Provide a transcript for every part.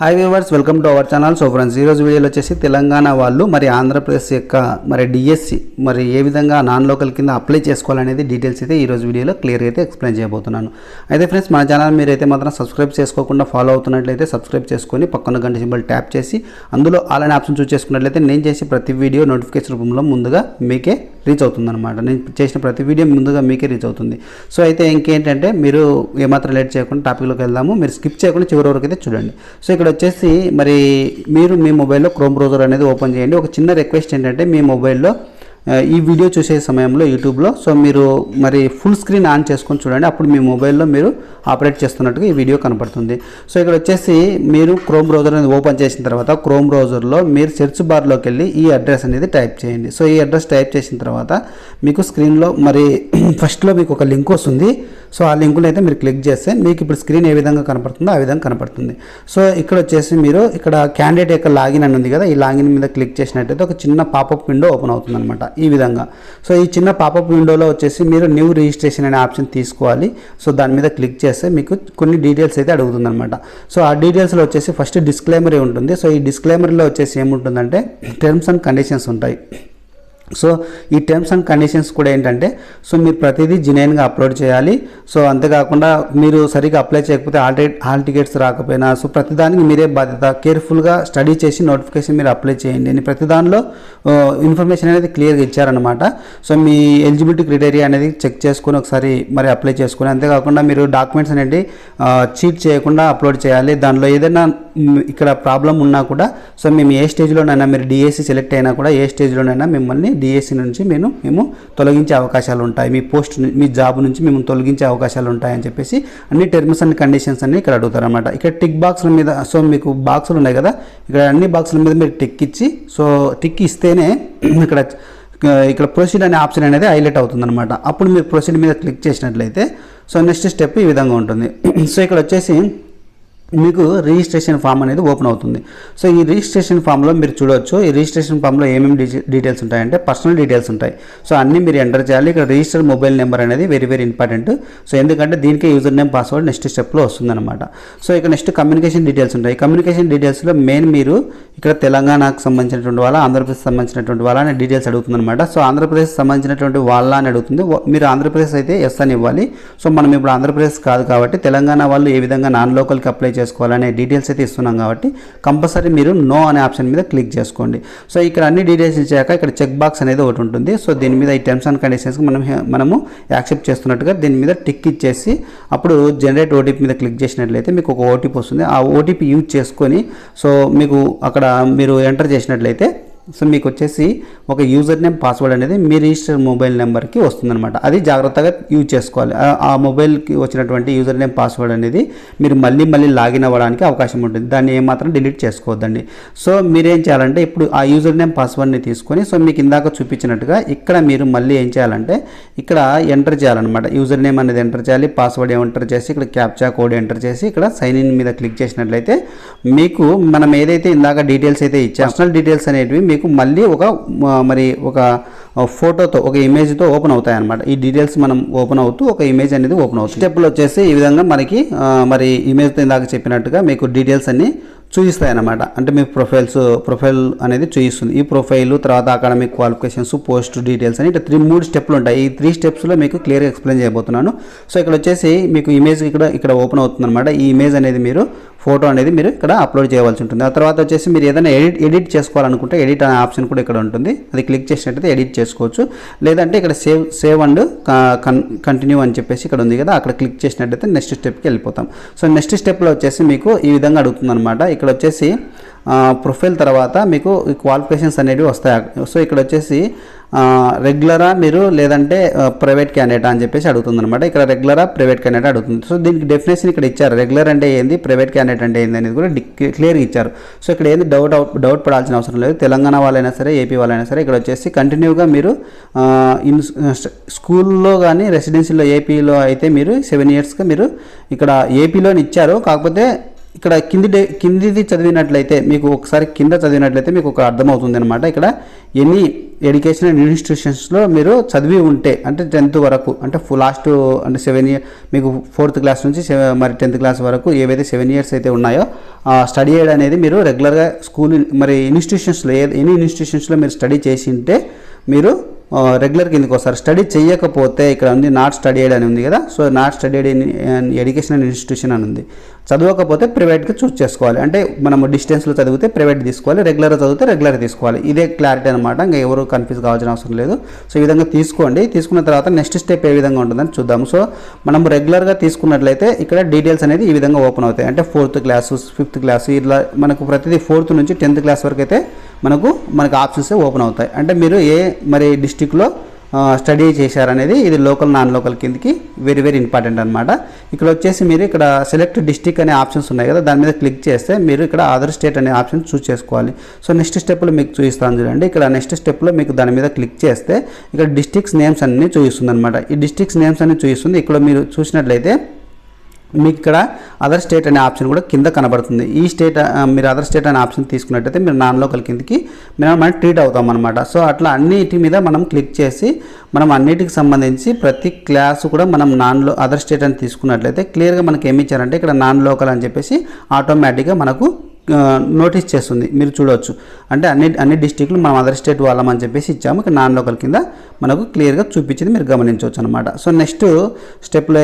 Hi viewers welcome to our channel so friends ఈరోజు వీడియోలో వచ్చేసి తెలంగాణ వాళ్ళు మరి ఆంధ్రప్రదేశ్ యొక్క మరి డిఎస్సి మరి ఏ విధంగా నాన్ లోకల్ కింద అప్లై చేసుకోవాలనేది డీటెయిల్స్ అయితే ఈరోజు వీడియోలో క్లియర్గా అయితే ఎక్స్ప్లెయిన్ చేయబోతున్నాను. అయితే ఫ్రెండ్స్ మన ఛానల్ మీరైతే మాత్రం సబ్స్క్రైబ్ చేసుకోకుండా ఫాలో అవుతున్నట్లయితే సబ్స్క్రైబ్ చేసుకొని పక్కన గంట సింబల్ ట్యాప్ చేసి అందులో అలానే ఆప్షన్ చూస్ చేసుకున్నట్లయితే నేను చేసే ప్రతి వీడియో నోటిఫికేషన్ రూపంలో ముందుగా మీకే రీచ్ అవుతుంది అనమాట నేను చేసిన ప్రతి వీడియో ముందుగా మీకే రీచ్ అవుతుంది. సో అయితే ఇంకేంటంటే మీరు ఏమాత్రం లేట్ చేయకుండా టాపిక్లోకి వెళ్దాము. మీరు స్కిప్ చేయకుండా చివరి వరకు అయితే చూడండి. సో ఇక్కడ వచ్చేసి మరి మీరు మీ మొబైల్లో క్రోమ్ బ్రౌజర్ అనేది ఓపెన్ చేయండి. ఒక చిన్న రిక్వెస్ట్ ఏంటంటే మీ మొబైల్లో ఈ వీడియో చూసే సమయంలో యూట్యూబ్లో. సో మీరు మరి ఫుల్ స్క్రీన్ ఆన్ చేసుకొని చూడండి. అప్పుడు మీ మొబైల్లో మీరు ఆపరేట్ చేస్తున్నట్టుగా ఈ వీడియో కనపడుతుంది. సో ఇక్కడ వచ్చేసి మీరు క్రోమ్ బ్రౌజర్ అనేది ఓపెన్ చేసిన తర్వాత క్రోమ్ బ్రౌజర్లో మీరు సెర్చ్ బార్లోకి వెళ్ళి ఈ అడ్రస్ అనేది టైప్ చేయండి. సో ఈ అడ్రస్ టైప్ చేసిన తర్వాత మీకు స్క్రీన్లో మరి ఫస్ట్లో మీకు ఒక లింక్ వస్తుంది. సో ఆ లింకుని అయితే మీరు క్లిక్ చేస్తే మీకు ఇప్పుడు స్క్రీన్ ఏ విధంగా కనపడుతుందో ఆ విధంగా కనపడుతుంది. సో ఇక్కడ వచ్చేసి మీరు ఇక్కడ క్యాండిడేట్ యొక్క లాగిన్ అని ఉంది కదా ఈ లాగిన్ మీద క్లిక్ చేసినట్టయితే ఒక చిన్న పాపప్ విండో ఓపెన్ అవుతుంది అనమాట ఈ విధంగా. సో ఈ చిన్న పాపప్ విండోలో వచ్చేసి మీరు న్యూ రిజిస్ట్రేషన్ అనే ఆప్షన్ తీసుకోవాలి. సో దాని మీద క్లిక్ చేస్తే మీకు కొన్ని డీటెయిల్స్ అయితే అడుగుతుంది అనమాట సో ఆ డీటెయిల్స్లో వచ్చేసి ఫస్ట్ డిస్క్లైమరీ ఉంటుంది? సో ఈ డిస్క్లైమరీలో వచ్చేసి ఏముంటుందంటే టర్మ్స్ అండ్ కండిషన్స్ ఉంటాయి. సో ఈ టర్మ్స్ అండ్ కండిషన్స్ కూడా ఏంటంటే సో మీరు ప్రతిదీ జినైన్గా అప్లోడ్ చేయాలి. సో అంతేకాకుండా మీరు సరిగ్గా అప్లై చేయకపోతే హాల్ హాల్ టికెట్స్ రాకపోయినా సో ప్రతిదానికి మీరే బాధ్యత. కేర్ఫుల్గా స్టడీ చేసి నోటిఫికేషన్ మీరు అప్లై చేయండి. అని ప్రతి దానిలో ఇన్ఫర్మేషన్ అనేది క్లియర్గా ఇచ్చారనమాట సో మీ ఎలిజిబిలిటీ క్రైటీరియా అనేది చెక్ చేసుకొని ఒకసారి మరి అప్లై చేసుకుని అంతేకాకుండా మీరు డాక్యుమెంట్స్ అనేది చీట్ చేయకుండా అప్లోడ్ చేయాలి. దానిలో ఏదైనా ఇక్కడ ప్రాబ్లం ఉన్నా కూడా సో మేము ఏ స్టేజ్లోనైనా మీరు డిఎస్సి సెలెక్ట్ అయినా కూడా ఏ స్టేజ్లోనైనా మిమ్మల్ని డిఎస్సి నుంచి మేము మేము తొలగించే అవకాశాలు ఉంటాయి. మీ పోస్ట్ మీ జాబ్ నుంచి మేము తొలగించే అవకాశాలు ఉంటాయని చెప్పేసి అన్ని టర్మ్స్ అండ్ కండిషన్స్ అన్ని ఇక్కడ అడుగుతారనమాట ఇక్కడ టిక్ బాక్స్ల మీద సో మీకు బాక్సులు ఉన్నాయి కదా ఇక్కడ అన్ని బాక్సుల మీద మీరు టిక్ ఇచ్చి సో టిక్ ఇస్తేనే ఇక్కడ ఇక్కడ ప్రొసీడ్ అనే ఆప్షన్ అనేది హైలైట్ అవుతుందనమాట అప్పుడు మీరు ప్రొసీడ్ మీద క్లిక్ చేసినట్లయితే సో నెక్స్ట్ స్టెప్ ఈ విధంగా ఉంటుంది. సో ఇక్కడ వచ్చేసి మీకు రిజిస్ట్రేషన్ ఫామ్ అనేది ఓపెన్ అవుతుంది. సో ఈ రిజిస్ట్రేషన్ ఫామ్లో మీరు చూడొచ్చు. ఈ రిజిస్ట్రేషన్ ఫామ్లో ఏమేమి డీటెయిల్స్ ఉంటాయంటే పర్సనల్ డీటెయిల్స్ ఉంటాయి. సో అన్నీ మీరు ఎంటర్ చేయాలి. ఇక్కడ రిజిస్టర్ మొబైల్ నెంబర్ అనేది వెరీ వెరీ ఇంపార్టెంట్. సో ఎందుకంటే దీనికి యూజర్ నేమ్ పాస్వర్డ్ నెక్స్ట్ స్టెప్లో వస్తుందన్నమాట. సో ఇక నెక్స్ట్ కమ్యూనికేషన్ డీటెయిల్స్ ఉంటాయి. కమ్యూనికేషన్ డీటెయిల్స్లో మెయిన్ మీరు ఇక్కడ తెలంగాణకు సంబంధించినటువంటి వాళ్ళ ఆంధ్రప్రదేశ్ సంబంధించినటువంటి వాళ్ళ అనే డీటెయిల్స్ అడుగుతుందన్నమాట. సో ఆంధ్రప్రదేశ్ సంబంధించినటువంటి వాళ్ళ అని అడుగుతుంది. మీరు ఆంధ్రప్రదేశ్ అయితే ఎస్ అని ఇవ్వాలి. సో మనం ఇప్పుడు ఆంధ్రప్రదేశ్ కాదు కాబట్టి తెలంగాణ వాళ్ళు ఏ విధంగా నాన్ లోకల్కి అప్లై చేసుకోవాలనే డీటెయిల్స్ అయితే ఇస్తున్నాం కాబట్టి కంపల్సరీ మీరు నో అనే ఆప్షన్ మీద క్లిక్ చేసుకోండి. సో ఇక్కడ అన్ని డీటెయిల్స్ ఇచ్చాక ఇక్కడ చెక్ బాక్స్ అనేది ఒకటి ఉంటుంది. సో దీని మీద ఈ టర్మ్స్ అండ్ కండిషన్స్కి మనం మనము యాక్సెప్ట్ చేస్తున్నట్టుగా దీని మీద టిక్ ఇచ్చేసి అప్పుడు జనరేట్ ఓటీపీ మీద క్లిక్ చేసినట్లయితే మీకు ఒక ఓటీపీ వస్తుంది. ఆ ఓటీపీ యూజ్ చేసుకొని సో మీకు అక్కడ మీరు ఎంటర్ చేసినట్లయితే సో మీకు వచ్చేసి ఒక యూజర్ నేమ్ పాస్వర్డ్ అనేది మీ రిజిస్టర్ మొబైల్ నెంబర్కి వస్తుందన్నమాట. అది జాగ్రత్తగా యూజ్ చేసుకోవాలి. ఆ- మొబైల్కి వచ్చినటువంటి యూజర్ నేమ్ పాస్వర్డ్ అనేది మీరు మళ్ళీ మళ్ళీ లాగిన్ అవ్వడానికి అవకాశం ఉంటుంది. దాన్ని ఏమాత్రం డిలీట్ చేసుకోవద్దండి. సో మీరేం చేయాలంటే ఇప్పుడు ఆ యూజర్ నేమ్ పాస్వర్డ్ని తీసుకొని సో మీకు ఇందాక చూపించినట్టుగా ఇక్కడ మీరు మళ్ళీ ఏం చేయాలంటే ఇక్కడ ఎంటర్ చేయాలన్నమాట. యూజర్ నేమ్ అనేది ఎంటర్ చేయాలి పాస్వర్డ్ ఎంటర్ చేసి ఇక్కడ క్యాప్చా కోడ్ ఎంటర్ చేసి ఇక్కడ సైన్ ఇన్ మీద క్లిక్ చేసినట్లయితే మీకు మనం ఏదైతే ఇందాక డీటెయిల్స్ అయితే ఇచ్చా పర్సనల్ డీటెయిల్స్ అనేటివి మీకు మీకు మళ్ళీ ఒక మరి ఒక ఫోటోతో ఒక ఇమేజ్తో ఓపెన్ అవుతాయి అనమాట ఈ డీటెయిల్స్ మనం ఓపెన్ అవుతూ ఒక ఇమేజ్ అనేది ఓపెన్ అవుతుంది. స్టెప్లో వచ్చేసి ఈ విధంగా మనకి మరి ఇమేజ్తో ఇందాక చెప్పినట్టుగా మీకు డీటెయిల్స్ అన్ని చూపిస్తాయి అన్నమాట అంటే మీ ప్రొఫైల్స్ ప్రొఫైల్ అనేది చూపిస్తుంది ఈ ప్రొఫైల్ తర్వాత అకాడమిక్ క్వాలిఫికేషన్స్ పోస్ట్ డీటెయిల్స్ అని ఇట్లా త్రీ మూడు స్టెప్లు ఉంటాయి. ఈ త్రీ స్టెప్స్లో మీకు క్లియర్గా ఎక్స్ప్లెయిన్ చేయబోతున్నాను. సో ఇక్కడ వచ్చేసి మీకు ఇమేజ్ ఇక్కడ ఇక్కడ ఓపెన్ అవుతుంది అనమాట ఈ ఇమేజ్ అనేది మీరు ఫోటో అనేది మీరు ఇక్కడ అప్లోడ్ చేయవలసి ఉంటుంది. ఆ తర్వాత వచ్చేసి మీరు ఏదైనా ఎడిట్ ఎడిట్ చేసుకోవాలనుకుంటే ఎడిట్ అనే ఆప్షన్ కూడా ఇక్కడ ఉంటుంది. అది క్లిక్ చేసినట్టయితే ఎడిట్ చేసుకోవచ్చు. లేదంటే ఇక్కడ సేవ్ సేవ్ అండ్ కంటిన్యూ అని చెప్పేసి ఇక్కడ ఉంది కదా అక్కడ క్లిక్ చేసినట్టయితే నెక్స్ట్ స్టెప్కి వెళ్ళిపోతాం. సో నెక్స్ట్ స్టెప్లో వచ్చేసి మీకు ఈ విధంగా అడుగుతుంది అనమాట ఇక్కడ వచ్చేసి ప్రొఫైల్ తర్వాత మీకు క్వాలిఫికేషన్స్ అనేవి వస్తాయి. సో ఇక్కడ వచ్చేసి రెగ్యులరా మీరు లేదంటే ప్రైవేట్ క్యాండిడేట్ అని చెప్పేసి అడుగుతుంది అనమాట ఇక్కడ రెగ్యులరా ప్రైవేట్ క్యాండిడేట్ అడుగుతుంది. సో దీనికి డెఫినేషన్ ఇక్కడ ఇచ్చారు. రెగ్యులర్ అంటే ఏంది? ప్రైవేట్ క్యాండిడేట్ అంటే ఏంది అనేది కూడా క్లియర్గా ఇచ్చారు. సో ఇక్కడ ఏంది? డౌట్ డౌట్ పడాల్సిన అవసరం లేదు. తెలంగాణ వాళ్ళైనా సరే ఏపీ వాళ్ళైనా సరే ఇక్కడ వచ్చేసి కంటిన్యూగా మీరు ఇన్ స్కూల్లో కానీ రెసిడెన్సీలో ఏపీలో అయితే మీరు సెవెన్ ఇయర్స్గా మీరు ఇక్కడ ఏపీలోని ఇచ్చారు. కాకపోతే ఇక్కడ కింది డే కిందిది చదివినట్లయితే మీకు ఒకసారి కింద చదివినట్లయితే మీకు ఒక అర్థమవుతుంది అనమాట ఇక్కడ ఎనీ ఎడ్యుకేషనల్ ఇన్స్టిట్యూషన్స్లో మీరు చదివి ఉంటే అంటే టెన్త్ వరకు అంటే లాస్ట్ అంటే సెవెన్ ఇయర్ మీకు ఫోర్త్ క్లాస్ నుంచి మరి టెన్త్ క్లాస్ వరకు ఏవైతే సెవెన్ ఇయర్స్ అయితే ఉన్నాయో స్టడీ ఎయిడ్ అనేది మీరు రెగ్యులర్గా స్కూల్ మరి ఇన్స్టిట్యూషన్స్లో ఏ ఎనీ ఇన్స్టిట్యూషన్స్లో మీరు స్టడీ చేసి ఉంటే మీరు రెగ్యులర్ కిందకి వస్తారు. స్టడీ చేయకపోతే ఇక్కడ ఉంది నాట్ స్టడీ ఎయిడ్ అని ఉంది కదా so not study aid in educational institution అని ఉంది. చదవకపోతే ప్రైవేట్గా చూస్ చేసుకోవాలి. అంటే మనం డిస్టెన్స్లో చదివితే ప్రైవేట్ తీసుకోవాలి రెగ్యులర్గా చదివితే రెగ్యులర్ తీసుకోవాలి. ఇదే క్లారిటీ అనమాట ఇంకా ఎవరు కన్ఫ్యూజ్ కావాల్సిన అవసరం లేదు. సో ఈ విధంగా తీసుకోండి. తీసుకున్న తర్వాత నెక్స్ట్ స్టెప్ ఏ విధంగా ఉంటుందని చూద్దాం. సో మనం రెగ్యులర్గా తీసుకున్నట్లయితే ఇక్కడ డీటెయిల్స్ అనేది ఈ విధంగా ఓపెన్ అవుతాయి. అంటే ఫోర్త్ క్లాసు ఫిఫ్త్ క్లాసు ఇట్లా మనకు ప్రతిదీ ఫోర్త్ నుంచి టెన్త్ క్లాస్ వరకు అయితే మనకు మనకు ఆప్షన్స్ ఓపెన్ అవుతాయి. అంటే మీరు ఏ మరి డిస్టిక్లో స్టడీ చేశారనేది ఇది లోకల్ నాన్ లోకల్ కిందకి వెరీ వెరీ ఇంపార్టెంట్ అనమాట ఇక్కడ వచ్చేసి మీరు ఇక్కడ సెలెక్ట్ డిస్టిక్ అనే ఆప్షన్స్ ఉన్నాయి కదా దాని మీద క్లిక్ చేస్తే మీరు ఇక్కడ అదర్ స్టేట్ అనే ఆప్షన్ చూస్ చేసుకోవాలి. సో నెక్స్ట్ స్టెప్లో మీకు చూపిస్తాను చూడండి. ఇక్కడ నెక్స్ట్ స్టెప్లో మీకు దాని మీద క్లిక్ చేస్తే ఇక్కడ డిస్టిక్స్ నేమ్స్ అన్ని చూపిస్తుంది అనమాట ఈ డిస్టిక్స్ నేమ్స్ అన్ని చూపిస్తుంది. ఇక్కడ మీరు చూసినట్లయితే మీకు ఇక్కడ అదర్ స్టేట్ అనే ఆప్షన్ కూడా కింద కనబడుతుంది. ఈ స్టేట్ మీరు అదర్ స్టేట్ అనే ఆప్షన్ తీసుకున్నట్టయితే మీరు నాన్ లోకల్ కిందకి మేము మనం ట్రీట్ అవుతాం అనమాట సో అట్లా అన్నిటి మీద మనం క్లిక్ చేసి మనం అన్నిటికి సంబంధించి ప్రతి క్లాసు కూడా మనం నాన్లో అదర్ స్టేట్ అని తీసుకున్నట్లయితే క్లియర్గా మనకి ఏమి ఇచ్చారంటే ఇక్కడ నాన్ లోకల్ అని చెప్పేసి ఆటోమేటిక్గా మనకు నోటీస్ చేస్తుంది. మీరు చూడవచ్చు అంటే అన్ని అన్ని డిస్టిక్లు మనం అదర్ స్టేట్ వాళ్ళం అని చెప్పేసి ఇచ్చాము. ఇక్కడ నాన్ లోకల్ కింద మనకు క్లియర్గా చూపించింది మీరు గమనించవచ్చు అనమాట సో నెక్స్ట్ స్టెప్లో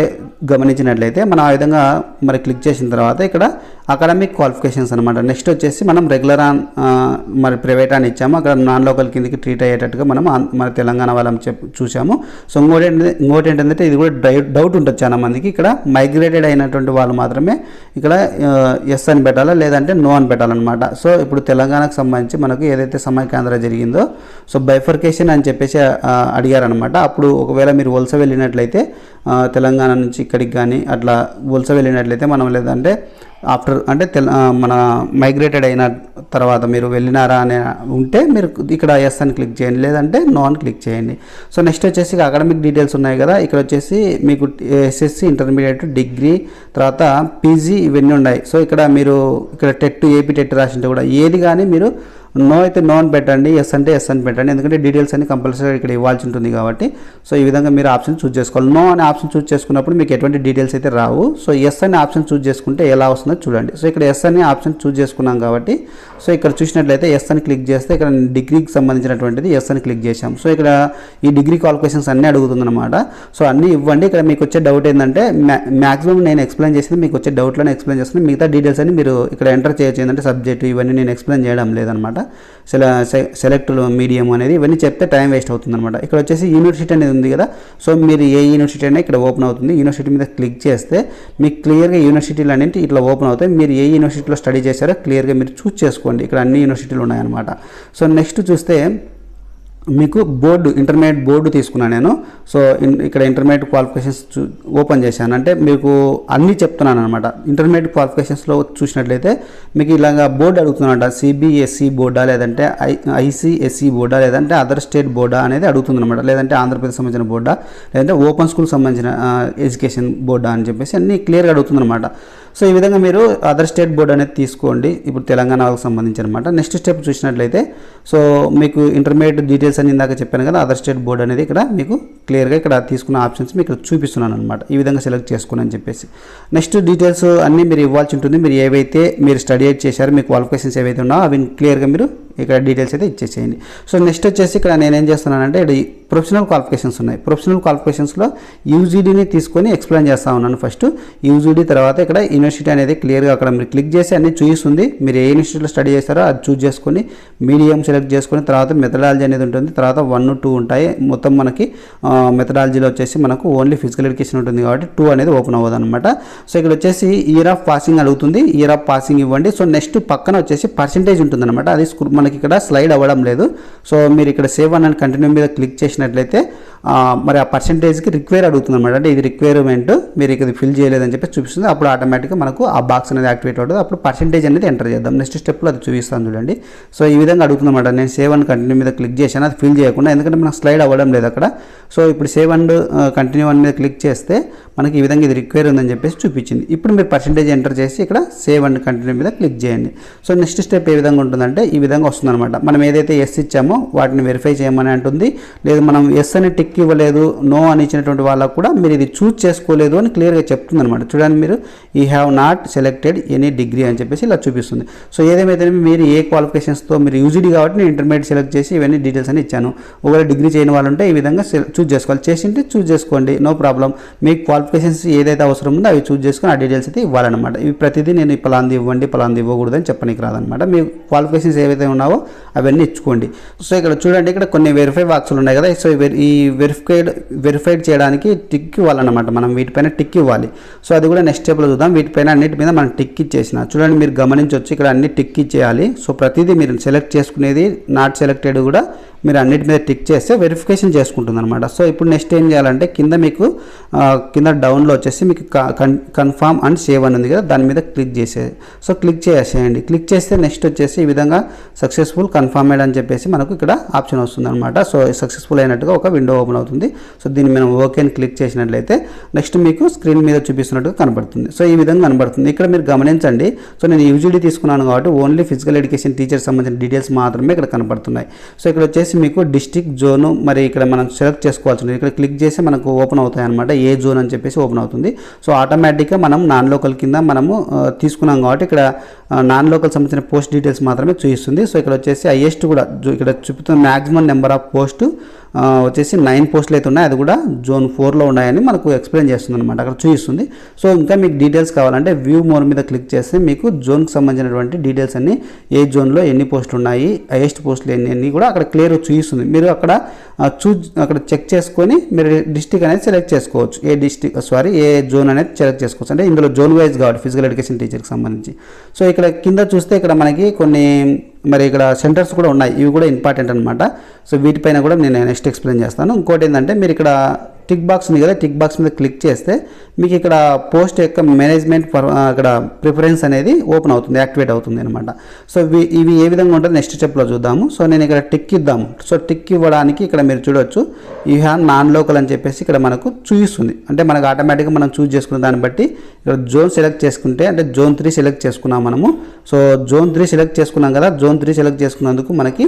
గమనించినట్లయితే మనం ఆ విధంగా మరి క్లిక్ చేసిన తర్వాత ఇక్కడ అకాడమిక్ క్వాలిఫికేషన్స్ అనమాట నెక్స్ట్ వచ్చేసి మనం రెగ్యులర్ ఆన్ మరి ప్రైవేట్ అని ఇచ్చాము. అక్కడ నాన్ లోకల్ కిందకి ట్రీట్ అయ్యేటట్టుగా మనం మన తెలంగాణ వాళ్ళని చెప్ చూసాము సో ఇంకోటి ఏంటంటే ఇంకోటి ఏంటంటే ఇది కూడా డౌట్ ఉంటుంది చాలా మందికి. ఇక్కడ మైగ్రేటెడ్ అయినటువంటి వాళ్ళు మాత్రమే ఇక్కడ ఎస్ అని పెట్టాలా? లేదంటే నో అని పెట్టాలన్నమాట. సో ఇప్పుడు తెలంగాణకు సంబంధించి మనకు ఏదైతే సమైక్యాంధ్ర జరిగిందో సో బైఫర్కేషన్ అని చెప్పేసి అడిగారనమాట అప్పుడు ఒకవేళ మీరు వలస వెళ్ళినట్లయితే తెలంగాణ నుంచి ఇక్కడికి కానీ అట్లా వలస వెళ్ళినట్లయితే మనం లేదంటే ఆఫ్టర్ అంటే తెల మన మైగ్రేటెడ్ అయిన తర్వాత మీరు వెళ్ళినారా అని ఉంటే మీరు ఇక్కడ ఎస్ అని క్లిక్ చేయండి. లేదంటే నో అని క్లిక్ చేయండి. సో నెక్స్ట్ వచ్చేసి అకాడమిక్ డీటెయిల్స్ ఉన్నాయి కదా. ఇక్కడ వచ్చేసి మీకు ఎస్ఎస్సి ఇంటర్మీడియట్ డిగ్రీ తర్వాత పీజీ ఇవన్నీ ఉన్నాయి. సో ఇక్కడ మీరు ఇక్కడ టెట్ ఏపీ టెట్ రాసింటే కూడా ఏది కానీ మీరు నో అయితే నో అని పెట్టండి ఎస్ అంటే ఎస్ అని పెట్టండి. ఎందుకంటే డీటెయిల్స్ అన్ని కంపల్సరీ ఇక్కడ ఇవ్వాల్సి ఉంటుంది కాబట్టి. సో ఈ విధంగా మీరు ఆప్షన్ చూస్ చేసుకోవాలి. నో అనే ఆప్షన్ చూస్ చేసుకున్నప్పుడు మీకు ఎటువంటి డీటెయిల్స్ అయితే రావు. సో ఎస్ అనే ఆప్షన్ చూస్ చేసుకుంటే ఎలా వస్తుందో చూడండి. సో ఇక్కడ ఎస్ అనే ఆప్షన్ చూస్ చేసుకున్నాం కాబట్టి సో ఇక్కడ చూసినట్లయితే ఎస్ అని క్లిక్ చేస్తే ఇక్కడ డిగ్రీకి సంబంధించినటువంటిది ఎస్ అని క్లిక్ చేశాం. సో ఇక్కడ ఈ డిగ్రీ క్వాలిఫికేషన్స్ అన్నీ అడుగుతుందన్నమాట. సో అన్నీ ఇవ్వండి. ఇక్కడ మీకు వచ్చే డౌట్ ఏంటంటే మ్యాక్సిమం నేను ఎక్స్ప్లెయిన్ చేసింది మీకు వచ్చే డౌట్లను ఎక్స్ప్లెయిన్ చేస్తున్నాను. మిగతా డీటెయిల్స్ అని మీరు ఇక్కడ ఎంటర్ చేయొచ్చు. ఏంటంటే సబ్జెక్టు ఇవన్నీ నేను ఎక్స్ప్లెయిన్ చేయడం లేదనమాట సెల సెలెక్ట్ మీడియం అనేది ఇవన్నీ చెప్తే టైం వేస్ట్ అవుతుంది అనమాట ఇక్కడ వచ్చేసి యూనివర్సిటీ అనేది ఉంది కదా సో మీరు ఏ యూనివర్సిటీ అయినా ఇక్కడ ఓపెన్ అవుతుంది. యూనివర్సిటీ మీద క్లిక్ చేస్తే మీకు క్లియర్గా యూనివర్సిటీలు అనేవి ఇట్లా ఓపెన్ అవుతాయి. మీరు ఏ యూనివర్సిటీలో స్టడీ చేశారో క్లియర్గా మీరు చూస్ చేసుకోండి. ఇక్కడ అన్ని యూనివర్సిటీలు ఉన్నాయన్నమాట. సో నెక్స్ట్ చూస్తే మీకు బోర్డు ఇంటర్మీడియట్ బోర్డు తీసుకున్నాను నేను. సో ఇక్కడ ఇంటర్మీడియట్ క్వాలిఫికేషన్స్ ఓపెన్ చేశాను. అంటే మీకు అన్నీ చెప్తున్నాను అనమాట ఇంటర్మీడియట్ క్వాలిఫికేషన్స్లో చూసినట్లయితే మీకు ఇలాగా బోర్డు అడుగుతుందంట సిబిఎస్ఈ బోర్డా లేదంటే ఐ ఐసిఎస్ఈ బోర్డా లేదంటే అదర్ స్టేట్ బోర్డా అనేది అడుగుతుంది అనమాట లేదంటే ఆంధ్రప్రదేశ్ సంబంధించిన బోర్డా లేదంటే ఓపెన్ స్కూల్ సంబంధించిన ఎడ్యుకేషన్ బోర్డా అని చెప్పేసి అన్నీ క్లియర్గా అడుగుతుంది అనమాట సో ఈ విధంగా మీరు అదర్ స్టేట్ బోర్డ్ అనేది తీసుకోండి. ఇప్పుడు తెలంగాణ వాళ్ళకి సంబంధించి అనమాట నెక్స్ట్ స్టెప్ చూసినట్లయితే సో మీకు ఇంటర్మీడియట్ డీటెయిల్స్ అని ఇందాక చెప్పాను కదా అదర్ స్టేట్ బోర్డ్ అనేది ఇక్కడ మీకు క్లియర్గా ఇక్కడ తీసుకున్న ఆప్షన్స్ మీకు ఇక్కడ చూపిస్తున్నాను అనమాట ఈ విధంగా సెలెక్ట్ చేసుకుని అని చెప్పేసి. నెక్స్ట్ డీటెయిల్స్ అన్నీ మీరు ఇవ్వాల్సి ఉంటుంది. మీరు ఏవైతే మీరు స్టడీ చేశారో మీ క్వాలిఫికేషన్స్ ఏవైతే ఉన్నాయో అవి క్లియర్గా మీరు ఇక్కడ డీటెయిల్స్ అయితే ఇచ్చేసేయండి. సో నెక్స్ట్ వచ్చేసి ఇక్కడ నేను ఏం చేస్తున్నానంటే ఇక్కడ ప్రొఫెషనల్ క్వాలిఫికేషన్స్ ఉన్నాయి. ప్రొఫెషనల్ క్వాలిఫికేషన్స్లో యూజీడీని తీసుకొని ఎక్స్ప్లెయిన్ చేస్తా ఉన్నాను ఫస్ట్ యూజీడీ తర్వాత ఇక్కడ యూనివర్సిటీ అనేది క్లియర్గా అక్కడ మీరు క్లిక్ చేసి అన్ని చూపిస్తుంది మీరు ఏ యూనివర్సిటీలో స్టడీ చేస్తారో అది చూస్ చేసుకొని మీడియం సెలెక్ట్ చేసుకొని తర్వాత మెథడాలజీ అనేది ఉంటుంది. తర్వాత వన్ టూ ఉంటాయి. మొత్తం మనకి మెథడాలజీలో వచ్చేసి మనకు ఓన్లీ ఫిజికల్ ఎడ్యుకేషన్ ఉంటుంది కాబట్టి టూ అనేది ఓపెన్ అవ్వదు అనమాట సో ఇక్కడ వచ్చేసి ఇయర్ ఆఫ్ పాసింగ్ అడుగుతుంది. ఇయర్ ఆఫ్ పాసింగ్ ఇవ్వండి. సో నెక్స్ట్ పక్కన వచ్చేసి పర్సంటేజ్ ఉంటుంది అనమాట అది మన మనకి ఇక్కడ స్లైడ్ అవ్వడం లేదు. సో మీరు ఇక్కడ సేవ్ అని కంటిన్యూ మీద క్లిక్ చేసినట్లయితే మరి ఆ పర్సంటేజ్కి రిక్వైర్ అడుగుతుంది అనమాట అంటే ఇది రిక్వైర్మెంట్ మీరు ఇది ఫిల్ చేయలేదని చెప్పి చూపిస్తుంది. అప్పుడు ఆటోమేటిక్గా మనకు ఆ బాక్స్ అనేది యాక్టివేట్ అవుతుంది. అప్పుడు పర్సంటేజ్ అనేది ఎంటర్ చేద్దాం. నెక్స్ట్ స్టెప్లో అది చూపిస్తాను చూడండి. సో ఈ విధంగా అడుగుతుంది అనమాట నేను సేవ్ అండ్ కంటిన్యూ మీద క్లిక్ చేశాను. అది ఫిల్ చేయకుండా ఎందుకంటే మనకు స్లైడ్ అవ్వడం లేదు అక్కడ. సో ఇప్పుడు సేవ్ అండ్ కంటిన్యూ అని మీద క్లిక్ చేస్తే మనకి ఈ విధంగా ఇది రిక్వైర్ ఉందని చెప్పేసి చూపించింది. ఇప్పుడు మీరు పర్సంటేజ్ ఎంటర్ చేసి ఇక్కడ సేవ్ అండ్ కంటిన్యూ మీద క్లిక్ చేయండి. సో నెక్స్ట్ స్టెప్ ఏ విధంగా ఉంటుందంటే ఈ విధంగా వస్తుందన్నమాట. మనం ఏదైతే ఎస్ ఇచ్చామో వాటిని వెరిఫై చేయమని అంటుంది. లేదు మనం ఎస్ అని టిక్ ఇవ్వలేదు నో అని ఇచ్చినటువంటి వాళ్ళకు కూడా మీరు ఇది చూస్ చేసుకోలేదు అని క్లియర్గా చెప్తుంది అనమాట చూడండి మీరు ఈ have not selected any degree అని చెప్పేసి ఇలా చూపిస్తుంది. సో ఏదేమైతే మీరు ఏ క్వాలిఫికేషన్స్తో మీరు యూజీడీ కాబట్టి నేను ఇంటర్మీడియట్ సెలెక్ట్ చేసి ఇవన్నీ డీటెయిల్స్ అని ఇచ్చాను. ఒకవేళ డిగ్రీ చేయని వాళ్ళు ఉంటే ఈ విధంగా చూస్ చేసుకోవాలి. చేసింటే చూస్ చేసుకోండి నో ప్రాబ్లం. మీకు క్వాలిఫికేషన్స్ ఏదైతే అవసరం ఉందో అవి చూస్ చేసుకుని ఆ డీటెయిల్స్ అయితే ఇవ్వాలన్నమాట. ఇవి ప్రతిదీ నేను పలాంది ఇవ్వండి పలాంది ఇవ్వకూడదు అని చెప్పడానికి రాదనమాట మీ క్వాలిఫికేషన్స్ ఏవైతే ఉన్నావో అవన్నీ ఇచ్చుకోండి. సో ఇక్కడ చూడండి ఇక్కడ కొన్ని వెరిఫై బాక్సులు ఉన్నాయి కదా. సో ఈ వెరిఫైడ్ వెరిఫైడ్ చేయడానికి టిక్ ఇవ్వాలన్నమాట. మనం వీటిపైన టిక్ ఇవ్వాలి. సో అది కూడా నెక్స్ట్ స్టెప్లో చూద్దాం. వీటిపైన అన్నిటి మీద మనం టిక్ ఇచ్చేసిన. చూడండి మీరు గమనించవచ్చు ఇక్కడ అన్ని టిక్ ఇచ్చేయాలి. సో ప్రతిదీ మీరు సెలెక్ట్ చేసుకునేది నాట్ సెలెక్టెడ్ కూడా మీరు అన్నిటి మీద టిక్ చేస్తే వెరిఫికేషన్ చేసుకుంటుంది అనమాట సో ఇప్పుడు నెక్స్ట్ ఏం చేయాలంటే కింద మీకు కింద డౌన్లో వచ్చేసి మీకు కన్ఫామ్ అండ్ సేవ్ అని ఉంది కదా దాని మీద క్లిక్ చేసే సో క్లిక్ చేసేయండి. క్లిక్ చేస్తే నెక్స్ట్ వచ్చేసి ఈ విధంగా సక్సెస్ఫుల్ కన్ఫర్మేడ్ అని చెప్పేసి మనకు ఇక్కడ ఆప్షన్ వస్తుంది అనమాట సో సక్సెస్ఫుల్ అయినట్టుగా ఒక విండో ఓపెన్ అవుతుంది. సో దీన్ని మనం ఓకే అని క్లిక్ చేసినట్లయితే నెక్స్ట్ మీకు స్క్రీన్ మీద చూపిస్తున్నట్టుగా కనబడుతుంది. సో ఈ విధంగా కనబడుతుంది. ఇక్కడ మీరు గమనించండి. సో నేను యూజీడీ తీసుకున్నాను కాబట్టి ఓన్లీ ఫిజికల్ ఎడ్యుకేషన్ టీచర్ సంబంధించిన డీటెయిల్స్ మాత్రమే ఇక్కడ కనబడుతున్నాయి. సో ఇక్కడ వచ్చేసి మీకు డిస్టిక్ జోను మరి ఇక్కడ మనం సెలెక్ట్ చేసుకోవాల్సి ఉంటుంది ఇక్కడ క్లిక్ చేసి మనకు ఓపెన్ అవుతాయి అనమాట ఏ జోన్ అని చెప్పేసి ఓపెన్ అవుతుంది. సో ఆటోమేటిక్గా మనం నాన్ లోకల్ కింద మనము తీసుకున్నాం కాబట్టి ఇక్కడ నాన్ లోకల్ సంబంధించిన పోస్ట్ డీటెయిల్స్ మాత్రమే చూపిస్తుంది. సో ఇక్కడ వచ్చేసి హైయెస్ట్ కూడా ఇక్కడ చూపుతున్న మ్యాక్సిమం నెంబర్ ఆఫ్ పోస్ట్ వచ్చేసి నైన్ పోస్టులు అయితే ఉన్నాయి. అది కూడా జోన్ ఫోర్లో ఉన్నాయని మనకు ఎక్స్ప్లెయిన్ చేస్తుంది అనమాట అక్కడ చూపిస్తుంది. సో ఇంకా మీకు డీటెయిల్స్ కావాలంటే వ్యూ మోర్ మీద క్లిక్ చేస్తే మీకు జోన్కి సంబంధించినటువంటి డీటెయిల్స్ అన్ని ఏ జోన్లో ఎన్ని పోస్టులు ఉన్నాయి హైయెస్ట్ పోస్టులు ఎన్ని అన్ని కూడా అక్కడ క్లియర్ చూపిస్తుంది. మీరు అక్కడ చూజ్ అక్కడ చెక్ చేసుకొని మీరు డిస్టిక్ అనేది సెలెక్ట్ చేసుకోవచ్చు. ఏ డిస్టిక్ సారీ ఏ జోన్ అనేది సెలెక్ట్ చేసుకోవచ్చు. అంటే ఇందులో జోన్ వైజ్ కాబట్టి ఫిజికల్ ఎడ్యుకేషన్ టీచర్కి సంబంధించి. సో ఇక్కడ కింద చూస్తే ఇక్కడ మనకి కొన్ని మరి ఇక్కడ సెంటర్స్ కూడా ఉన్నాయి. ఇవి కూడా ఇంపార్టెంట్ అనమాట సో వీటిపైన కూడా నేను నెక్స్ట్ ఎక్స్ప్లెయిన్ చేస్తాను. ఇంకోటి ఏంటంటే మీరు ఇక్కడ టిక్ బాక్స్ ఉంది కదా టిక్ బాక్స్ మీద క్లిక్ చేస్తే మీకు ఇక్కడ పోస్ట్ యొక్క మేనేజ్మెంట్ ఇక్కడ ప్రిఫరెన్స్ అనేది ఓపెన్ అవుతుంది యాక్టివేట్ అవుతుంది అనమాట సో ఇవి ఇవి ఏ విధంగా ఉంటుంది నెక్స్ట్ స్టెప్లో చూద్దాము. సో నేను ఇక్కడ టిక్ ఇద్దాము. సో టిక్ ఇవ్వడానికి ఇక్కడ మీరు చూడొచ్చు ఈ హ్యాన్ నాన్ లోకల్ అని చెప్పేసి ఇక్కడ మనకు చూపిస్తుంది. అంటే మనకు ఆటోమేటిక్గా మనం చూస్ చేసుకున్న దాన్ని బట్టి ఇక్కడ జోన్ సెలెక్ట్ చేసుకుంటే అంటే జోన్ త్రీ సెలెక్ట్ చేసుకున్నాం మనము. సో జోన్ త్రీ సెలెక్ట్ చేసుకున్నాం కదా జోన్ త్రీ సెలెక్ట్ చేసుకున్నందుకు మనకి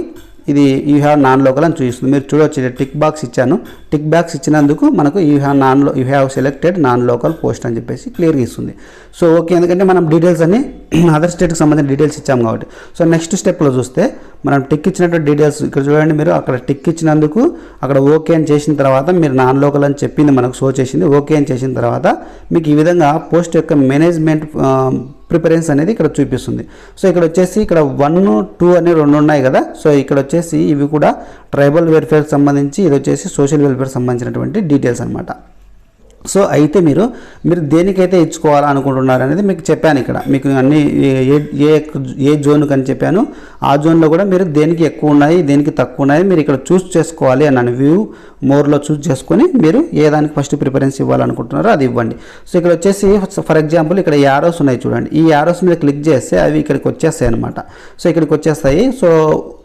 ఇది యూ హ్యావ్ నాన్ లోకల్ అని చూపిస్తుంది. మీరు చూడవచ్చు ఇక్కడ టిక్ బాక్స్ ఇచ్చాను. టిక్ బాక్స్ ఇచ్చినందుకు మనకు you have none you have selected non local post అని చెప్పేసి క్లియర్గా ఇస్తుంది. సో ఓకే ఎందుకంటే మనం డీటెయిల్స్ అన్ని అదర్ స్టేట్కి సంబంధించిన డీటెయిల్స్ ఇచ్చాము కాబట్టి. సో నెక్స్ట్ స్టెప్లో చూస్తే మనం టిక్ ఇచ్చినటువంటి డీటెయిల్స్ ఇక్కడ చూడండి మీరు అక్కడ టిక్ ఇచ్చినందుకు అక్కడ ఓకే అని చేసిన తర్వాత మీరు నాన్ లోకల్ అని చెప్పింది మనకు షో చేసింది. ఓకే అని చేసిన తర్వాత మీకు ఈ విధంగా పోస్ట్ యొక్క మేనేజ్మెంట్ ప్రిఫరెన్స్ అనేది ఇక్కడ చూపిస్తుంది. సో ఇక్కడ వచ్చేసి ఇక్కడ వన్ టూ అనే రెండు ఉన్నాయి కదా. సో ఇక్కడ వచ్చేసి ఇవి కూడా ట్రైబల్ వెల్ఫేర్ సంబంధించి ఇది వచ్చేసి సోషల్ వెల్ఫేర్ సంబంధించినటువంటి డీటెయిల్స్ అనమాట సో అయితే మీరు మీరు దేనికైతే ఇచ్చుకోవాలనుకుంటున్నారు అనేది మీకు చెప్పాను ఇక్కడ. మీకు అన్ని ఏ- ఏ ఏ జోన్కి అని చెప్పాను. ఆ జోన్లో కూడా మీరు దేనికి ఎక్కువ ఉన్నాయి దేనికి తక్కువ ఉన్నాయి మీరు ఇక్కడ చూస్ చేసుకోవాలి అన్నాను వ్యూ మోర్లో చూస్ చేసుకొని మీరు ఏ దానికి ఫస్ట్ ప్రిఫరెన్స్ ఇవ్వాలనుకుంటున్నారో అది ఇవ్వండి. సో ఇక్కడ వచ్చేసి ఫర్ ఎగ్జాంపుల్ ఇక్కడ యారోస్ ఉన్నాయి చూడండి. ఈ యారోస్ మీద క్లిక్ చేస్తే అవి ఇక్కడికి వచ్చేస్తాయి అనమాట సో ఇక్కడికి వచ్చేస్తాయి. సో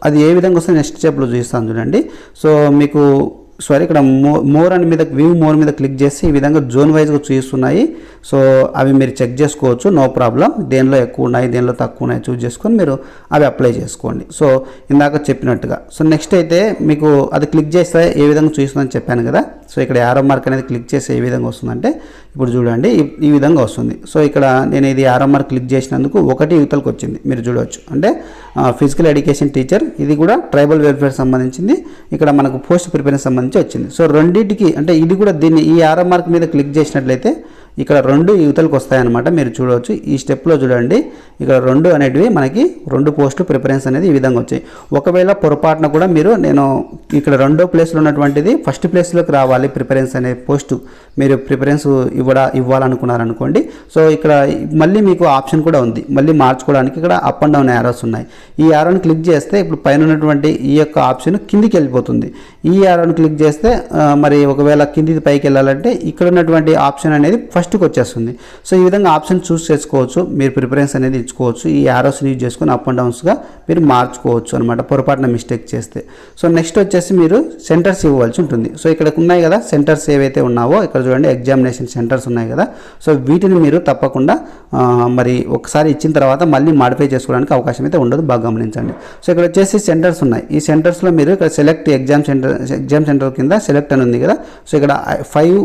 అది ఏ విధంగా వస్తే నెక్స్ట్ స్టెప్లో చూస్తాను చూడండి. సో మీకు సారీ ఇక్కడ మో మోర్ అని మీద వ్యూ మోర్ మీద క్లిక్ చేసి ఈ విధంగా జోన్ వైజ్గా చూపిస్తున్నాయి. సో అవి మీరు చెక్ చేసుకోవచ్చు నో ప్రాబ్లం దేనిలో ఎక్కువ ఉన్నాయి దేనిలో తక్కువ ఉన్నాయి చూస్ చేసుకొని మీరు అవి అప్లై చేసుకోండి. సో ఇందాక చెప్పినట్టుగా. సో నెక్స్ట్ అయితే మీకు అది క్లిక్ చేస్తే ఏ విధంగా చూస్తుందని చెప్పాను కదా. సో ఇక్కడ యారో మార్క్ అనేది క్లిక్ చేస్తే ఏ విధంగా వస్తుందంటే ఇప్పుడు చూడండి ఈ- విధంగా వస్తుంది. సో ఇక్కడ నేను ఇది యారో మార్క్ క్లిక్ చేసినందుకు ఒకటి యువతలకు వచ్చింది. మీరు చూడవచ్చు. అంటే ఫిజికల్ ఎడ్యుకేషన్ టీచర్ ఇది కూడా ట్రైబల్ వెల్ఫేర్ సంబంధించింది. ఇక్కడ మనకు పోస్ట్ ప్రిపేర్ సంబంధించి వచ్చింది. సో రెండింటికి అంటే ఇది కూడా దీన్ని ఈ ఆరో మార్క్ మీద క్లిక్ చేసినట్లయితే ఇక్కడ రెండు యువతలకు వస్తాయన్నమాట. మీరు చూడవచ్చు. ఈ స్టెప్లో చూడండి. ఇక్కడ రెండు అనేటివి మనకి రెండు పోస్టులు ప్రిఫరెన్స్ అనేది ఈ విధంగా వచ్చాయి. ఒకవేళ పొరపాటున కూడా మీరు నేను ఇక్కడ రెండో ప్లేస్లో ఉన్నటువంటిది ఫస్ట్ ప్లేస్లోకి రావాలి ప్రిఫరెన్స్ అనే పోస్టు మీరు ప్రిఫరెన్స్ ఇవ్వడ ఇవ్వాలనుకున్నారనుకోండి. సో ఇక్కడ మళ్ళీ మీకు ఆప్షన్ కూడా ఉంది. మళ్ళీ మార్చుకోవడానికి ఇక్కడ అప్ అండ్ డౌన్ యారోస్ ఉన్నాయి. ఈ యారోని క్లిక్ చేస్తే ఇప్పుడు పైన ఉన్నటువంటి ఈ యొక్క ఆప్షన్ కిందికి వెళ్ళిపోతుంది. ఈ యారోని క్లిక్ చేస్తే మరి ఒకవేళ కిందికి పైకి వెళ్ళాలంటే ఇక్కడ ఉన్నటువంటి ఆప్షన్ అనేది ఫస్ట్ ఫస్ట్కి వచ్చేస్తుంది. సో ఈ విధంగా ఆప్షన్ చూస్ చేసుకోవచ్చు. మీరు ప్రిఫరెన్స్ అనేది ఇచ్చుకోవచ్చు. ఈ యారోస్ని యూజ్ చేసుకొని అప్ అండ్ డౌన్స్గా మీరు మార్చుకోవచ్చు అనమాట పొరపాటున మిస్టేక్ చేస్తే. సో నెక్స్ట్ వచ్చేసి మీరు సెంటర్స్ ఇవ్వవలసి ఉంటుంది. సో ఇక్కడ ఉన్నాయి కదా సెంటర్స్ ఏవైతే ఉన్నావో ఇక్కడ చూడండి ఎగ్జామినేషన్ సెంటర్స్ ఉన్నాయి కదా. సో వీటిని మీరు తప్పకుండా మరి ఒకసారి ఇచ్చిన తర్వాత మళ్ళీ మాడిఫై చేసుకోవడానికి అవకాశం అయితే ఉండదు. బాగా గమనించండి. సో ఇక్కడ వచ్చేసి సెంటర్స్ ఉన్నాయి. ఈ సెంటర్స్లో మీరు ఇక్కడ select exam centre exam centre కింద సెలెక్ట్ అని ఉంది కదా. సో ఇక్కడ ఫైవ్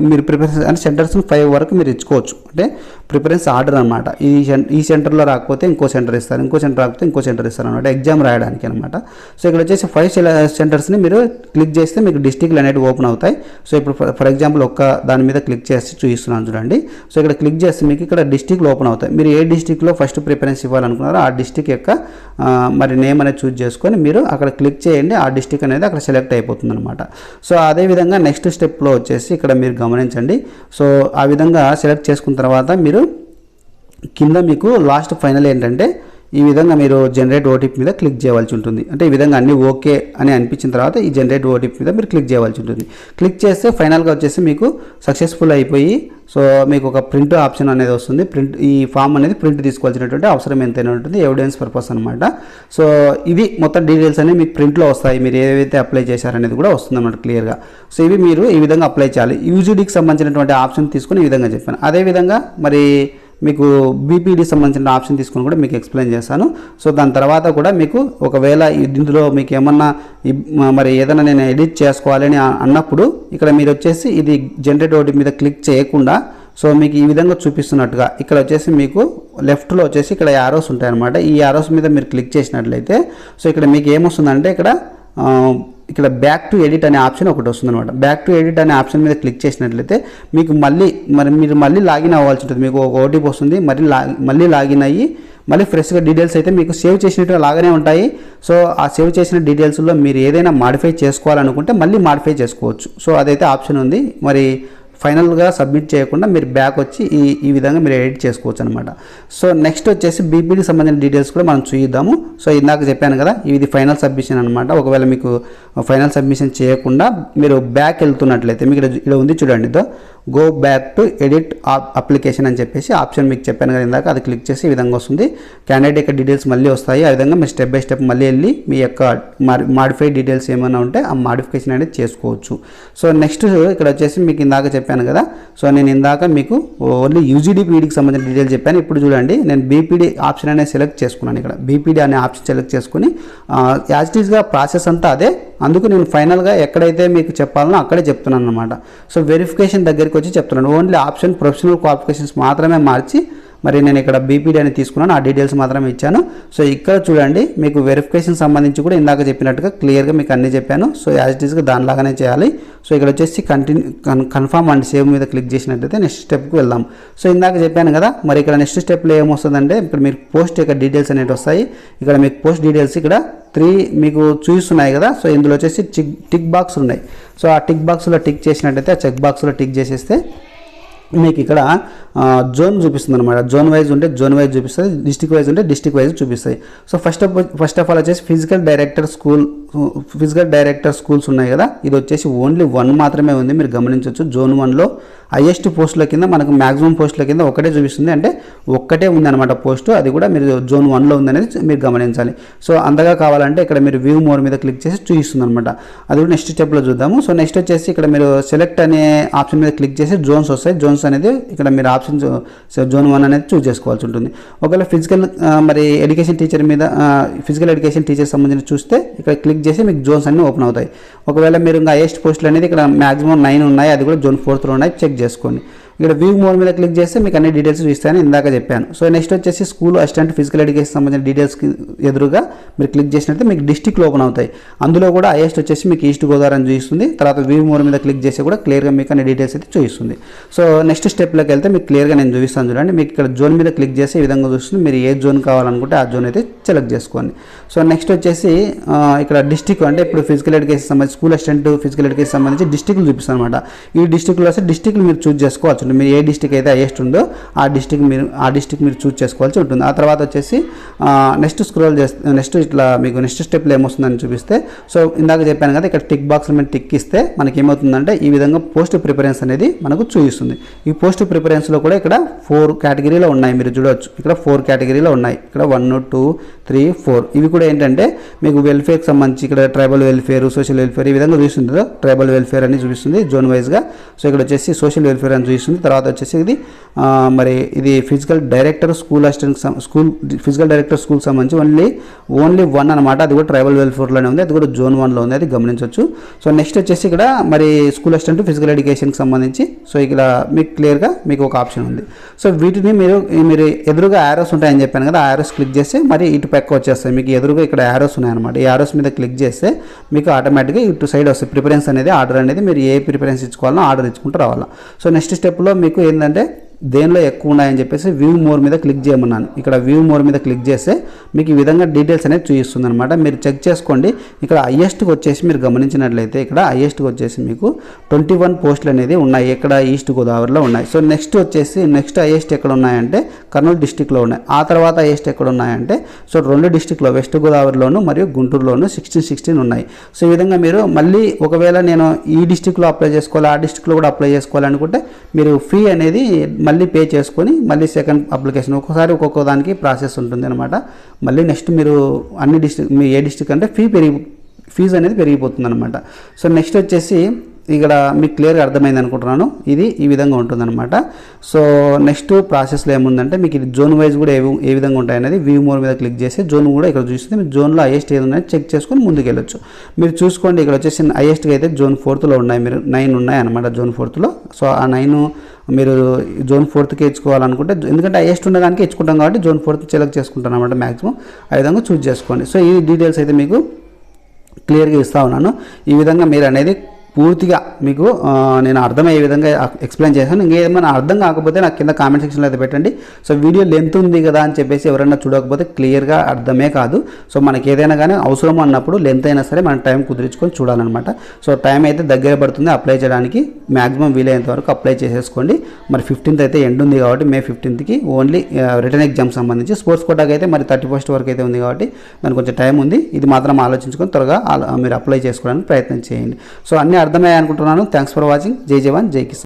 మీరు ప్రిఫరెన్స్ అంటే సెంటర్స్ ఫైవ్ వరకు మీరు ఇచ్చుకోవచ్చు. అంటే ప్రిఫరెన్స్ ఆర్డర్ అనమాట ఈ ఈ సెంటర్లో రాకపోతే ఇంకో సెంటర్ ఇస్తారు ఇంకో సెంటర్ రాకపోతే ఇంకో సెంటర్ ఇస్తారు అనమాట ఎగ్జామ్ రాయడానికి అనమాట సో ఇక్కడ వచ్చేసి ఫైవ్ సెంటర్స్ని మీరు క్లిక్ చేస్తే మీకు డిస్టిక్లు అనేవి ఓపెన్ అవుతాయి. సో ఇప్పుడు ఫర్ ఎగ్జాంపుల్ ఒక్క దాని మీద క్లిక్ చేసి చూపిస్తున్నాను చూడండి. సో ఇక్కడ క్లిక్ చేస్తే మీకు ఇక్కడ డిస్టిక్లు ఓపెన్ అవుతాయి. మీరు ఏ డిస్టిక్లో ఫస్ట్ ప్రిఫరెన్స్ ఇవ్వాలనుకున్నారో ఆ డిస్టిక్ యొక్క మరి నేమ్ అనేది చూజ్ చేసుకొని మీరు అక్కడ క్లిక్ చేయండి. ఆ డిస్టిక్ అనేది అక్కడ సెలెక్ట్ అయిపోతుంది అనమాట సో అదేవిధంగా నెక్స్ట్ స్టెప్లో వచ్చేసి ఇక్కడ మీరు గమనించండి. సో ఆ విధంగా సెలెక్ట్ చేసుకున్న తర్వాత మీరు కింద మీకు లాస్ట్ ఫైనల్ ఏంటంటే ఈ విధంగా మీరు జనరేట్ ఓటీపీ మీద క్లిక్ చేయవలసి ఉంటుంది. అంటే ఈ విధంగా అన్ని ఓకే అని అనిపించిన తర్వాత ఈ జనరేట్ ఓటీపీ మీద మీరు క్లిక్ చేయవలసి ఉంటుంది. క్లిక్ చేస్తే ఫైనల్గా వచ్చేసి మీకు సక్సెస్ఫుల్ అయిపోయి సో మీకు ఒక ప్రింట్ ఆప్షన్ అనేది వస్తుంది. ప్రింట్ ఈ ఫామ్ అనేది ప్రింట్ తీసుకోవాల్సినటువంటి అవసరం ఎంతైనా ఉంటుంది ఎవిడెన్స్ పర్పస్ అనమాట సో ఇది మొత్తం డీటెయిల్స్ అనేవి మీకు ప్రింట్లో వస్తాయి. మీరు ఏవైతే అప్లై చేశారనేది కూడా వస్తుంది అనమాట క్లియర్గా సో ఇవి మీరు ఈ విధంగా అప్లై చేయాలి. యూజీడీకి సంబంధించినటువంటి ఆప్షన్ తీసుకుని ఈ విధంగా చెప్పాను. అదేవిధంగా మరి మీకు బీపీడీ సంబంధించిన ఆప్షన్ తీసుకుని కూడా మీకు ఎక్స్ప్లెయిన్ చేస్తాను. సో దాని తర్వాత కూడా మీకు ఒకవేళ ఇందులో మీకు ఏమన్నా మరి ఏదైనా నేను ఎడిట్ చేసుకోవాలని అన్నప్పుడు ఇక్కడ మీరు వచ్చేసి ఇది జనరేట్ ఓటీ మీద క్లిక్ చేయకుండా సో మీకు ఈ విధంగా చూపిస్తున్నట్టుగా ఇక్కడ వచ్చేసి మీకు లెఫ్ట్లో వచ్చేసి ఇక్కడ యారోస్ ఉంటాయి అనమాట ఈ యారోస్ మీద మీరు క్లిక్ చేసినట్లయితే సో ఇక్కడ మీకు ఏమొస్తుందంటే ఇక్కడ ఇక్కడ బ్యాక్ టు ఎడిట్ అనే ఆప్షన్ ఒకటి వస్తుందన్నమాట. బ్యాక్ టు ఎడిట్ అనే ఆప్షన్ మీద క్లిక్ చేసినట్లయితే మీకు మళ్ళీ మరి మీరు మళ్ళీ లాగిన్ అవ్వాల్సి ఉంటుంది. మీకు ఒక ఓటీపీ వస్తుంది మరి లా మళ్ళీ లాగిన్ అయ్యి మళ్ళీ ఫ్రెష్గా డీటెయిల్స్ అయితే మీకు సేవ్ చేసినట్టు లాగానే ఉంటాయి. సో ఆ సేవ్ చేసిన డీటెయిల్స్లో మీరు ఏదైనా మాడిఫై చేసుకోవాలనుకుంటే మళ్ళీ మాడిఫై చేసుకోవచ్చు. సో అదైతే ఆప్షన్ ఉంది. మరి ఫైనల్గా సబ్మిట్ చేయకుండా మీరు బ్యాక్ వచ్చి ఈ ఈ విధంగా మీరు ఎడిట్ చేసుకోవచ్చు అనమాట సో నెక్స్ట్ వచ్చేసి బీపీకి సంబంధించిన డీటెయిల్స్ కూడా మనం చూద్దాము సో ఇందాక చెప్పాను కదా ఇది ఫైనల్ సబ్మిషన్ అనమాట ఒకవేళ మీకు ఫైనల్ సబ్మిషన్ చేయకుండా మీరు బ్యాక్ వెళ్తున్నట్లయితే మీకు ఇక్కడ ఇక్కడ ఉంది చూడండి ఇదో. Go back to edit application అని చెప్పేసి ఆప్షన్ మీకు చెప్పాను కదా ఇందాక అది క్లిక్ చేసి ఈ విధంగా వస్తుంది. క్యాండిడేట్ యొక్క డీటెయిల్స్ మళ్ళీ వస్తాయి. ఆ విధంగా మీరు స్టెప్ బై స్టెప్ మళ్ళీ వెళ్ళి మీ యొక్క మాడిఫైడ్ డీటెయిల్స్ ఏమైనా ఉంటే ఆ మాడిఫికేషన్ అనేది చేసుకోవచ్చు. సో నెక్స్ట్ ఇక్కడ వచ్చేసి మీకు ఇందాక చెప్పాను కదా. సో నేను ఇందాక మీకు ఓన్లీ యూజీడీ పీడీకి సంబంధించిన డీటెయిల్స్ చెప్పాను. ఇప్పుడు చూడండి నేను బీపీడీ ఆప్షన్ అనేది సెలెక్ట్ చేసుకున్నాను ఇక్కడ. బీపీడీ అనే ఆప్షన్ సెలెక్ట్ చేసుకుని యాజ్ ఇట్ ఈస్గా ప్రాసెస్ అంతా అదే అందుకు నేను ఫైనల్గా ఎక్కడైతే మీకు చెప్పాలనో అక్కడే చెప్తున్నాను అనమాట సో వెరిఫికేషన్ దగ్గరికి వచ్చి చెప్తున్నాను. ఓన్లీ ఆప్షన్ ప్రొఫెషనల్ క్వాలిఫికేషన్స్ మాత్రమే మార్చి మరి నేను ఇక్కడ బీపీడీ అని తీసుకున్నాను. ఆ డీటెయిల్స్ మాత్రమే ఇచ్చాను. సో ఇక్కడ చూడండి మీకు వెరిఫికేషన్ సంబంధించి కూడా ఇందాక చెప్పినట్టుగా క్లియర్గా మీకు అన్నీ చెప్పాను. సో యాజ్ ఇట్ ఈస్గా దానిలాగానే చేయాలి. సో ఇక్కడ వచ్చేసి కంటిన్యూ కన్ఫర్మ్ అండ్ సేవ్ మీద క్లిక్ చేసినట్టయితే నెక్స్ట్ స్టెప్కి వెళ్దాం. సో ఇందాక చెప్పాను కదా మరి ఇక్కడ నెక్స్ట్ స్టెప్లో ఏమొస్తుందంటే ఇక్కడ మీరు పోస్ట్ యొక్క డీటెయిల్స్ అనేవి వస్తాయి. ఇక్కడ మీకు పోస్ట్ డీటెయిల్స్ ఇక్కడ త్రీ మీకు చూస్తున్నాయి కదా సో ఇందులో వచ్చేసి టిక్ టిక్ బాక్స్ ఉన్నాయి. సో ఆ టిక్ బాక్స్లో టిక్ చేసినట్టయితే ఆ చెక్ బాక్స్లో టిక్ చేసేస్తే మీకు ఇక్కడ జోన్ చూపిస్తుంది అనమాట జోన్ వైజ్ ఉంటే జోన్ వైజ్ చూపిస్తుంది డిస్టిక్ వైజ్ ఉంటే డిస్టిక్ వైజ్ చూపిస్తాయి. So first of first of all వచ్చేసి physical director school physical director schools ఉన్నాయి కదా ఇది వచ్చేసి ఓన్లీ వన్ మాత్రమే ఉంది మీరు గమనించవచ్చు. జోన్ వన్లో హైయెస్ట్ పోస్టుల కింద మనకు మ్యాక్సిమం పోస్టుల కింద ఒకటే చూపిస్తుంది. అంటే ఒక్కటే ఉంది అనమాట పోస్టు అది కూడా మీరు జోన్ వన్లో ఉందనేది మీరు గమనించాలి. సో అందగా కావాలంటే ఇక్కడ మీరు వ్యూ మోర్ మీద క్లిక్ చేసి చూపిస్తుంది అనమాట అది కూడా నెక్స్ట్ స్టెప్లో చూద్దాము. సో నెక్స్ట్ వచ్చేసి ఇక్కడ మీరు సెలెక్ట్ అనే ఆప్షన్ మీద క్లిక్ చేసి జోన్స్ వస్తాయి. జోన్స్ అనేది ఇక్కడ మీరు ఆప్షన్ జోన్ వన్ అనేది చూస్ చేసుకోవాల్సి ఉంటుంది. ఒకవేళ ఫిజికల్ మరి ఎడ్యుకేషన్ టీచర్ మీద ఫిజికల్ ఎడ్యుకేషన్ టీచర్ సంబంధించి చూస్తే ఇక్కడ క్లిక్ చేసి మీకు జోన్స్ అన్ని ఓపెన్ అవుతాయి. ఒకవేళ మీరు ఇంకా హైయెస్ట్ పోస్టులు అనేది ఇక్కడ మాక్సిమం నైన్ ఉన్నాయి అది కూడా జోన్ ఫోర్త్లో ఉన్నాయి చెక్ చేసుకోండి. ఇక్కడ వ్యూ మోడ్ మీద క్లిక్ చేస్తే మీకు అన్ని డీటెయిల్స్ చూస్తాయని ఇందాక చెప్పాను. సో నెక్స్ట్ వచ్చేసి స్కూల్ అసిస్టెంట్ ఫిజికల్ ఎడ్యుకేషన్ సంబంధించిన డీటెయిల్స్కి ఎదురుగా మీరు క్లిక్ చేసినట్లయితే మీకు డిస్టిక్ ఓపెన్ అవుతాయి. అందులో కూడా హైయెస్ట్ వచ్చేసి మీకు ఈస్ట్ గోదావరి అని చూపిస్తుంది. తర్వాత వ్యూ మోడ్ మీద క్లిక్ చేసి కూడా క్లియర్గా మీకు అన్ని డీటెయిల్స్ అయితే చూపిస్తుంది. సో నెక్స్ట్ స్టెప్లోకి వెళ్తే మీకు క్లియర్గా నేను చూపిస్తాను చూడండి. మీకు ఇక్కడ జోన్ మీద క్లిక్ చేసి ఈ విధంగా చూస్తుంది మీరు ఏ జోన్ కావాలనుకుంటే ఆ జోన్ అయితే సెలెక్ట్ చేసుకోండి. సో నెక్స్ట్ వచ్చేసి ఇక్కడ డిస్టిక్ అంటే ఇప్పుడు ఫిజికల్ ఎడ్యుకేషన్ సంబంధించి స్కూల్ అసిస్టెంట్ ఫిజికల్ ఎడ్యుకేషన్ సంబంధించి డిస్టిక్లు చూపిస్తాను అనమాట ఈ డిస్టిక్లో వస్తే డిస్టిక్లు మీరు చూస్ చేసుకోవచ్చు మీరు ఏ డిస్టిక్ అయితే హైయెస్ట్ ఉందో ఆ డిస్టిక్ మీరు ఆ డిస్టిక్ మీరు చూస్ చేసుకోవాల్సి ఉంటుంది. ఆ తర్వాత వచ్చేసి నెక్స్ట్ స్క్రోల్ చేస్తే నెక్స్ట్ ఇట్లా మీకు నెక్స్ట్ స్టెప్లో ఏమొస్తుందని చూపిస్తే సో ఇందాక చెప్పాను కదా ఇక్కడ టిక్ బాక్స్ మీద టిక్ ఇస్తే మనకి ఏమవుతుందంటే ఈ విధంగా పోస్ట్ ప్రిఫరెన్స్ అనేది మనకు చూపిస్తుంది. ఈ పోస్ట్ ప్రిఫరెన్స్లో కూడా ఇక్కడ ఫోర్ కేటగిరీలో ఉన్నాయి. మీరు చూడవచ్చు. ఇక్కడ ఫోర్ కేటగిరీలో ఉన్నాయి. ఇక్కడ వన్ టూ త్రీ ఫోర్ ఇవి కూడా ఏంటంటే మీకు వెల్ఫేర్కి సంబంధించి ఇక్కడ ట్రైబల్ వెల్ఫేర్ సోషల్ వెల్ఫేర్ ఈ విధంగా చూపిస్తుంది ట్రైబల్ వెల్ఫేర్ అని చూపిస్తుంది జోన్ వైజ్గా సో ఇక్కడ వచ్చేసి సోషల్ వెల్ఫేర్ అని చూపిస్తుంది. తర్వాత వచ్చేసి ఇది మరి ఇది physical director school assistant school physical director school సంబంధించి ఓన్లీ ఓన్లీ వన్ అనమాట అది కూడా ట్రైబల్ వెల్ఫేర్లోనే ఉంది. అది కూడా జోన్ వన్లో ఉంది. అది గమనించవచ్చు. సో నెక్స్ట్ వచ్చేసి ఇక్కడ మరి స్కూల్ అసిస్టెంట్ ఫిజికల్ ఎడ్యుకేషన్కి సంబంధించి సో ఇక్కడ మీకు క్లియర్గా మీకు ఒక ఆప్షన్ ఉంది. సో వీటిని మీరు మీరు ఎదురుగా యారోస్ ఉంటాయని చెప్పాను కదా ఆ యారోస్ క్లిక్ చేస్తే మరి ఇటు పక్క వచ్చేస్తాయి. మీకు ఎదురుగా ఇక్కడ యారోస్ ఉన్నాయన్నమాట. ఈ యారోస్ మీద క్లిక్ చేస్తే మీకు ఆటోమేటిక్గా ఇటు సైడ్ వస్తుంది ప్రిఫరెన్స్ అనేది ఆర్డర్ అనేది మీరు ఏ ప్రిఫరెన్స్ ఇచ్చుకోవాలో ఆర్డర్ ఇచ్చుకుంటూ రావాలా. సో నెక్స్ట్ స్టెప్లో మీకు ఏంటంటే దేనిలో ఎక్కువ ఉన్నాయని చెప్పేసి వ్యూ మోర్ మీద క్లిక్ చేయమన్నాను. ఇక్కడ వ్యూ మోర్ మీద క్లిక్ చేస్తే మీకు ఈ విధంగా డీటెయిల్స్ అనేది చూపిస్తుంది అనమాట మీరు చెక్ చేసుకోండి. ఇక్కడ హయ్యెస్ట్కి వచ్చేసి మీరు గమనించినట్లయితే ఇక్కడ హయ్యెస్ట్కి వచ్చేసి మీకు ట్వంటీ వన్ పోస్టులు అనేది ఉన్నాయి. ఇక్కడ ఈస్ట్ గోదావరిలో ఉన్నాయి. సో నెక్స్ట్ వచ్చేసి నెక్స్ట్ హయ్యెస్ట్ ఎక్కడ ఉన్నాయంటే కర్నూలు డిస్టిక్లో ఉన్నాయి. ఆ తర్వాత హయ్యెస్ట్ ఎక్కడ ఉన్నాయంటే సో రెండు డిస్టిక్లో వెస్ట్ గోదావరిలోను మరియు గుంటూరులోను సిక్స్టీన్ సిక్స్టీన్ ఉన్నాయి. సో ఈ విధంగా మీరు మళ్ళీ ఒకవేళ నేను ఈ డిస్టిక్లో అప్లై చేసుకోవాలి ఆ డిస్టిక్లో కూడా అప్లై చేసుకోవాలనుకుంటే మీరు ఫీ అనేది మళ్ళీ పే చేసుకొని మళ్ళీ సెకండ్ అప్లికేషన్ ఒక్కొక్కసారి ఒక్కొక్క దానికి ప్రాసెస్ ఉంటుంది అనమాట మళ్ళీ నెక్స్ట్ మీరు అన్ని డిస్ట్రిక్ట్ మీ ఏ డిస్టిక్ అంటే ఫీ పెరిగి ఫీజు అనేది పెరిగిపోతుంది అనమాట సో నెక్స్ట్ వచ్చేసి ఇక్కడ మీకు క్లియర్గా అర్థమైంది అనుకుంటున్నాను. ఇది ఈ విధంగా ఉంటుందన్నమాట. సో నెక్స్ట్ ప్రాసెస్లో ఏముందంటే మీకు ఇది జోన్ వైజ్ కూడా ఏ ఏ విధంగా ఉంటాయనేది వ్యూ మోర్ మీద క్లిక్ చేసి జోన్ కూడా ఇక్కడ చూస్తే మీరు జోన్లో హైయెస్ట్ ఏది ఉన్నాయో చెక్ చేసుకొని ముందుకు వెళ్ళొచ్చు మీరు చూసుకోండి ఇక్కడ వచ్చేసి హైయెస్ట్గా అయితే జోన్ ఫోర్త్లో ఉన్నాయి. మీరు నైన్ ఉన్నాయి అనమాట జోన్ ఫోర్త్లో సో ఆ నైన్ మీరు జోన్ ఫోర్త్కి ఇచ్చుకోవాలనుకుంటే ఎందుకంటే హైయెస్ట్ ఉండడానికి ఇచ్చుకుంటాం కాబట్టి జోన్ ఫోర్త్ సెలెక్ట్ చేసుకుంటాను అనమాట మ్యాక్సిమం ఆ విధంగా చూజ్ చేసుకోండి. సో ఈ డీటెయిల్స్ అయితే మీకు క్లియర్గా ఇస్తూ ఉన్నాను. ఈ విధంగా మీరు అనేది పూర్తిగా మీకు నేను అర్థమయ్యే విధంగా ఎక్స్ప్లెయిన్ చేశాను. ఇంకేమైనా అర్థం కాకపోతే నాకు కింద కామెంట్ సెక్షన్లో అయితే పెట్టండి. సో వీడియో లెంత్ ఉంది కదా అని చెప్పేసి ఎవరైనా చూడకపోతే క్లియర్గా అర్థమే కాదు. సో మనకి ఏదైనా కానీ అవసరం అన్నప్పుడు లెంత్ అయినా సరే మనం టైం కుదిరించుకొని చూడాలన్నమాట. సో టైం అయితే దగ్గర పడుతుంది అప్లై చేయడానికి. మ్యాక్సిమం వీలైనంత వరకు అప్లై చేసేసుకోండి. మరి ఫిఫ్టీన్త్ అయితే ఎండ్ ఉంది కాబట్టి మే ఫిఫ్టీన్త్కి ఓన్లీ రిటర్న్ ఎగ్జామ్ సంబంధించి. స్పోర్ట్స్ కోటాకి అయితే మరి థర్టీ ఫస్ట్ వరకు అయితే ఉంది కాబట్టి దానికి కొంచెం టైం ఉంది. ఇది మాత్రం ఆలోచించుకొని త్వరగా మీరు అప్లై చేసుకోవడానికి ప్రయత్నం చేయండి. సో అన్ని అర్థమయ్యాయి అనుకుంటున్నాను థ్యాంక్స్ ఫర్ వాచింగ్ జై జవాన్ జై కిసాన్.